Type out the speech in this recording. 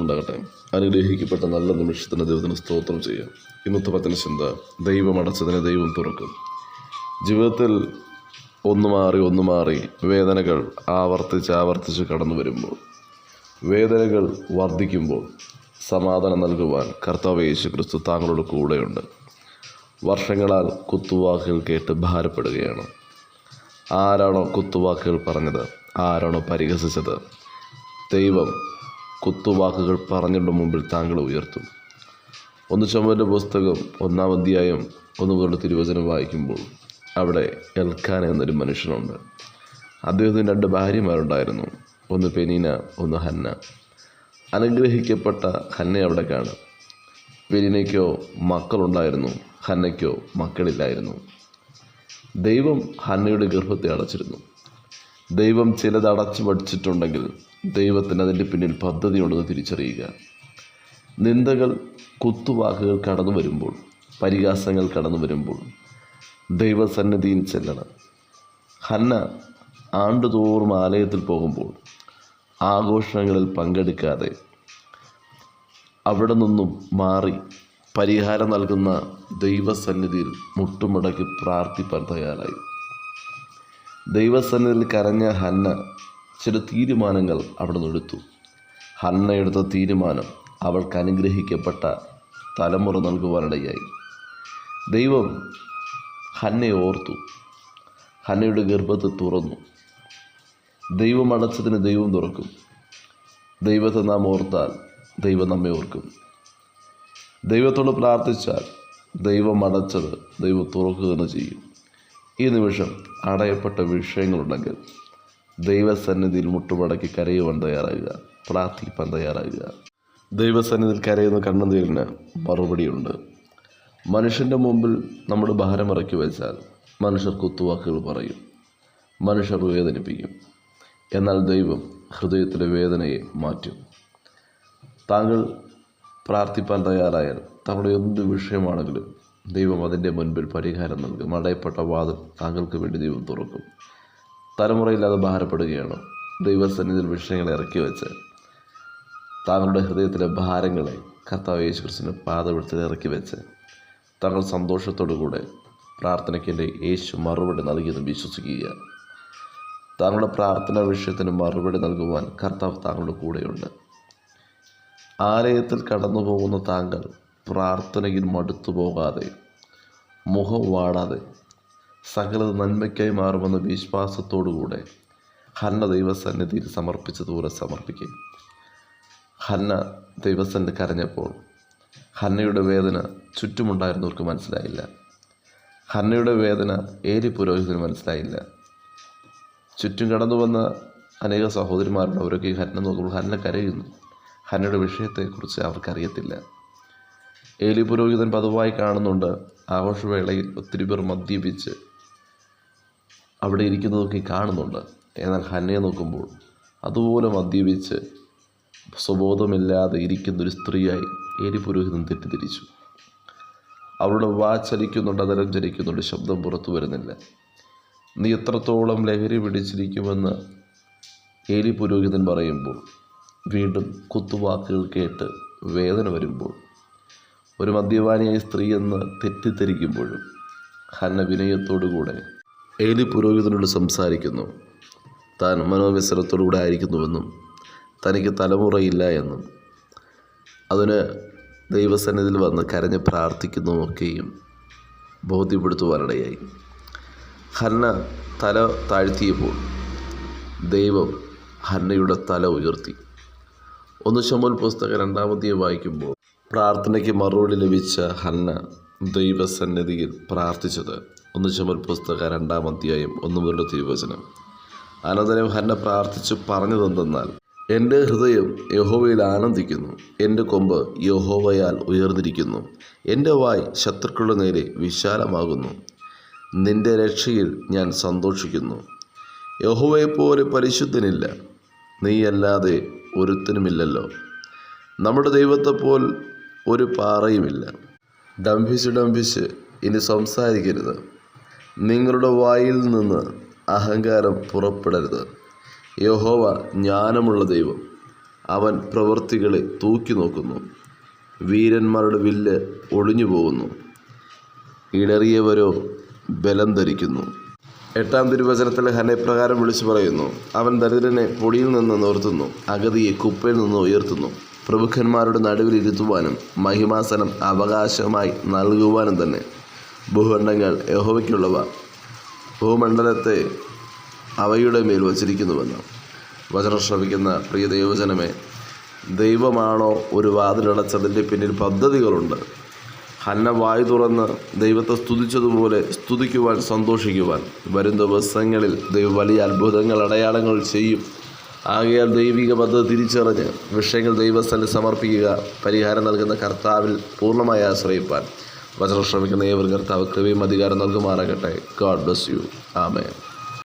മഹത്വമുണ്ടാകട്ടെ അനുഗ്രഹിക്കപ്പെട്ട നല്ല നിമിഷത്തിന് ദൈവത്തിന് സ്തോത്രം ചെയ്യാം. ഇന്നത്തെ പത്തിന് ചിന്ത ദൈവം അടച്ചതിനെ ദൈവം തുറക്കും. ജീവിതത്തിൽ ഒന്ന് മാറി ഒന്ന് മാറി വേദനകൾ ആവർത്തിച്ച് ആവർത്തിച്ച് കടന്നു വരുമ്പോൾ വേദനകൾ വർദ്ധിക്കുമ്പോൾ സമാധാനം നൽകുവാൻ കർത്താവ് യേശു ക്രിസ്തു താങ്കളുടെ കൂടെയുണ്ട്. വർഷങ്ങളാൽ കുത്തുവാക്കുകൾ കേട്ട് ഭാരപ്പെടുകയാണ്. ആരാണോ കുത്തുവാക്കുകൾ പറഞ്ഞത്? ആരാണോ പരിഹസിച്ചത്? ദൈവം കുത്തുവാക്കുകൾ പറഞ്ഞിട്ട് മുമ്പിൽ താങ്കൾ ഉയർത്തും. ഒന്ന് ചുമന്റെ പുസ്തകം ഒന്നാം അധ്യായം ഒന്ന് മുതൽ തിരുവചനം വായിക്കുമ്പോൾ അവിടെ എൽക്കാൻ എന്നൊരു മനുഷ്യനുണ്ട്. അദ്ദേഹത്തിന് രണ്ട് ഭാര്യമാരുണ്ടായിരുന്നു. ഒന്ന് പെനീന ഒന്ന് ഹന്ന. അനുഗ്രഹിക്കപ്പെട്ട ഹന്നെ അവിടെ കാണും പെനീനയ്ക്കോ മക്കളുണ്ടായിരുന്നു ഹന്നയ്ക്കോ മക്കളില്ലായിരുന്നു. ദൈവം ഹന്നയുടെ ഗർഭത്തെ അടച്ചിരുന്നു. ദൈവം ചിലത് അടച്ചു പഠിച്ചിട്ടുണ്ടെങ്കിൽ ദൈവത്തിന് അതിന്റെ പിന്നിൽ പദ്ധതിയുണ്ടെന്ന് തിരിച്ചറിയുക. നിന്ദകൾ കുത്തുവാക്കുകൾ കടന്നു വരുമ്പോൾ പരിഹാസങ്ങൾ കടന്നു വരുമ്പോൾ ദൈവസന്നിധിയിൽ ചെല്ലണം. ഹന്ന ആണ്ടുതോറും ആലയത്തിൽ പോകുമ്പോൾ ആഘോഷങ്ങളിൽ പങ്കെടുക്കാതെ അവിടെ നിന്നും മാറി പരിഹാരം നൽകുന്ന ദൈവസന്നിധിയിൽ മുട്ടുമടക്കി പ്രാർത്ഥിപ്പാൻ തയ്യാറായി. ദൈവസന്നിധിയിൽ കരഞ്ഞ ഹന്ന ചില തീരുമാനങ്ങൾ അവിടെ നിന്നെടുത്തു ഹന്ന എടുത്ത തീരുമാനം അവൾക്ക് അനുഗ്രഹിക്കപ്പെട്ട തലമുറ നൽകുവാനിടയായി. ദൈവം ഹന്നയെ ഓർത്തു. ഹന്നയുടെ ഗർഭത്തെ തുറന്നു. ദൈവം അടച്ചതിന് ദൈവം തുറക്കും. ദൈവത്തെ നാം ഓർത്താൽ ദൈവം നമ്മെ ഓർക്കും. ദൈവത്തോട് പ്രാർത്ഥിച്ചാൽ ദൈവം അടച്ചത് ദൈവം തുറക്കുക തന്നെ ചെയ്യും. ഈ നിമിഷം അടയപ്പെട്ട വിഷയങ്ങളുണ്ടെങ്കിൽ ദൈവസന്നിധിയിൽ മുട്ടുമടക്കി കരയുവാൻ തയ്യാറാകുക. പ്രാർത്ഥിപ്പാൻ തയ്യാറാകുക. ദൈവസന്നിധിയിൽ കരയുന്ന കണ്ണുനീരിന് മറുപടിയുണ്ട്. മനുഷ്യന്റെ മുമ്പിൽ നമ്മൾ ഭാരമിറക്കി വെച്ചാൽ മനുഷ്യർ കുത്തുവാക്കുകൾ പറയും. മനുഷ്യർ വേദനിപ്പിക്കും. എന്നാൽ ദൈവം ഹൃദയത്തിലെ വേദനയെ മാറ്റും. താങ്കൾ പ്രാർത്ഥിപ്പാൻ തയ്യാറായാൽ താങ്കളുടെ എന്ത് വിഷയമാണെങ്കിലും ദൈവം അതിന്റെ മുൻപിൽ പരിഹാരം നൽകും. അടയപ്പെട്ട വാതിൽ താങ്കൾക്ക് വേണ്ടി ദൈവം തുറക്കും. തലമുറയില്ലാതെ ഭാരപ്പെടുകയാണ്. ദൈവസന്നിധിയിൽ വിഷയങ്ങളെ ഇറക്കി വെച്ച് താങ്കളുടെ ഹൃദയത്തിലെ ഭാരങ്ങളെ കർത്താവ് യേശു ക്രിസ്തുവിന്റെ പാതപിടുത്തിൽ ഇറക്കി വെച്ച് താങ്കൾ സന്തോഷത്തോടു കൂടെ എന്റെ യേശു മറുപടി നൽകിയെന്ന് വിശ്വസിക്കുക. താങ്കളുടെ പ്രാർത്ഥനാ വിഷയത്തിന് മറുപടി നൽകുവാൻ കർത്താവ് താങ്കളുടെ കൂടെയുണ്ട്. ആലയത്തിൽ കടന്നു പോകുന്ന താങ്കൾ പ്രാർത്ഥനയിൽ മടുത്തു പോകാതെ മുഖം വാടാതെ സകല നന്മയ്ക്കായി മാറുമെന്ന വിശ്വാസത്തോടുകൂടെ ഹന്ന ദൈവസന്നിധിയിൽ സമർപ്പിച്ചതുപോലെ സമർപ്പിക്കും ഹന്ന ദൈവസന്നിധി കരഞ്ഞപ്പോൾ ഹന്നയുടെ വേദന ചുറ്റുമുണ്ടായിരുന്നവർക്ക് മനസ്സിലായില്ല. ഹന്നയുടെ വേദന ഏരി പുരോഹിതന് മനസ്സിലായില്ല. ചുറ്റും കടന്നു വന്ന അനേക സഹോദരിമാരുണ്ട് അവരൊക്കെ ഈ ഹന്ന നോക്കുമ്പോൾ ഹന്ന കരയുന്നു. ഹന്നയുടെ വിഷയത്തെക്കുറിച്ച് അവർക്കറിയത്തില്ല. ഏലി പുരോഹിതൻ പതിവായി കാണുന്നുണ്ട്. ആഘോഷവേളയിൽ ഒത്തിരി പേർ മദ്യപിച്ച് അവിടെ ഇരിക്കുന്നതൊക്കെ കാണുന്നുണ്ട്. എന്നാൽ ഹന്നയെ നോക്കുമ്പോൾ അതുപോലെ മദ്യപിച്ച് സ്വബോധമില്ലാതെ ഇരിക്കുന്നൊരു സ്ത്രീയായി ഏലി പുരോഹിതൻ തെറ്റിദ്ധരിച്ചു? അവളുടെ വാ ചലിക്കുന്നുണ്ട് അതരം ചലിക്കുന്നുണ്ട് ശബ്ദം പുറത്തു വരുന്നില്ല. നീ എത്രത്തോളം ലഹരി പിടിച്ചിരിക്കുമെന്ന് ഏലി പുരോഹിതൻ പറയുമ്പോൾ വീണ്ടും കുത്തുവാക്കുകൾ കേട്ട് വേദന വരുമ്പോൾ. ഒരു മദ്യപാനിയായ സ്ത്രീ എന്ന് തെറ്റിദ്ധരിക്കുമ്പോഴും ഹന്ന വിനയത്തോടുകൂടെ ഏലി പുരോഹിതനോട് സംസാരിക്കുന്നു. താൻ മനോവ്യസനത്തോടുകൂടെ ആയിരിക്കുന്നുവെന്നും തനിക്ക് തലമുറയില്ല എന്നും. അതിന് ദൈവസന്നിധിയിൽ വന്ന് കരഞ്ഞ് പ്രാർത്ഥിക്കുന്നതൊക്കെയും ബോധ്യപ്പെടുത്തുവാനിടയായി. ഹന്ന തല താഴ്ത്തിയപ്പോൾ ദൈവം ഹന്നയുടെ തല ഉയർത്തി. ഒന്ന് ശമൂൽ പുസ്തകം രണ്ടാമത്തെ വായിക്കുമ്പോൾ പ്രാർത്ഥനയ്ക്ക് മറുപടി ലഭിച്ച ഹന്ന ദൈവസന്നിധിയിൽ പ്രാർത്ഥിച്ചത് ഒന്ന് ചുമൽ പുസ്തക രണ്ടാം അധ്യായം ഒന്ന് മുതലുള്ള തിരുവചനം അനന്തരം ഹന്ന പ്രാർത്ഥിച്ചു പറഞ്ഞതെന്തെന്നാൽ എന്റെ ഹൃദയം യഹോവയിൽ ആനന്ദിക്കുന്നു എന്റെ കൊമ്പ് യഹോവയാൽ ഉയർന്നിരിക്കുന്നു എന്റെ വായ് ശത്രുക്കളുടെ നേരെ വിശാലമാകുന്നു നിന്റെ രക്ഷയിൽ ഞാൻ സന്തോഷിക്കുന്നു. യഹോവയെപ്പോലെ പരിശുദ്ധനില്ല നീയല്ലാതെ ഒരുത്തനുമില്ലല്ലോ. നമ്മുടെ ദൈവത്തെപ്പോൽ ഒരു പാറയുമില്ല. ഡംഭിച്ച് ഡംഭിച്ച് ഇനി സംസാരിക്കരുത്. നിങ്ങളുടെ വായിൽ നിന്ന് അഹങ്കാരം പുറപ്പെടരുത്. യഹോവ ജ്ഞാനമുള്ള ദൈവം. അവൻ പ്രവൃത്തികളെ തൂക്കി നോക്കുന്നു. വീരന്മാരുടെ വില്ല് ഒളിഞ്ഞു പോകുന്നു. ഇടറിയവരോ ബലം ധരിക്കുന്നു. എട്ടാം തിരുവചനത്തിൽ ഹനെ പ്രകാരം വിളിച്ചു പറയുന്നു. അവൻ ദരിദ്രനെ പൊടിയിൽ നിന്ന് നിർത്തുന്നു അഗതിയെ കുപ്പയിൽ നിന്ന് ഉയർത്തുന്നു. പ്രമുഖന്മാരുടെ നടുവിൽ ഇരുത്തുവാനും മഹിമാസനം അവകാശമായി നൽകുവാനും തന്നെ. ഭൂഖണ്ഡങ്ങൾ യഹോവയ്ക്കുള്ളവ. ഭൂമണ്ഡലത്തെ അവയുടെ മേൽ വച്ചിരിക്കുന്നുവെന്ന് വചനം ശ്രമിക്കുന്ന പ്രിയ ദൈവജനമേ ദൈവമാണോ ഒരു വാതിലടച്ചതിന്റെ പിന്നിൽ പദ്ധതികളുണ്ട്? ഹന്ന വായു തുറന്ന് ദൈവത്തെ സ്തുതിച്ചതുപോലെ സ്തുതിക്കുവാൻ സന്തോഷിക്കുവാൻ വരും ദിവസങ്ങളിൽ ദൈവം വലിയ അത്ഭുതങ്ങൾ അടയാളങ്ങൾ ചെയ്യും. ആകയാൽ ദൈവിക പദ്ധതി തിരിച്ചറിഞ്ഞ് വിഷയങ്ങൾ ദൈവസ്ഥലിൽ സമർപ്പിക്കുക പരിഹാരം നൽകുന്ന കർത്താവിൽ പൂർണമായി ആശ്രയിപ്പാൻ. വചനം ശ്രമിക്കുന്ന ഏവർ കർത്താവ് കൃപയും അധികാരം നൽകുമാറാകട്ടെ. ഗോഡ് ബ്ലസ് യു ആമേ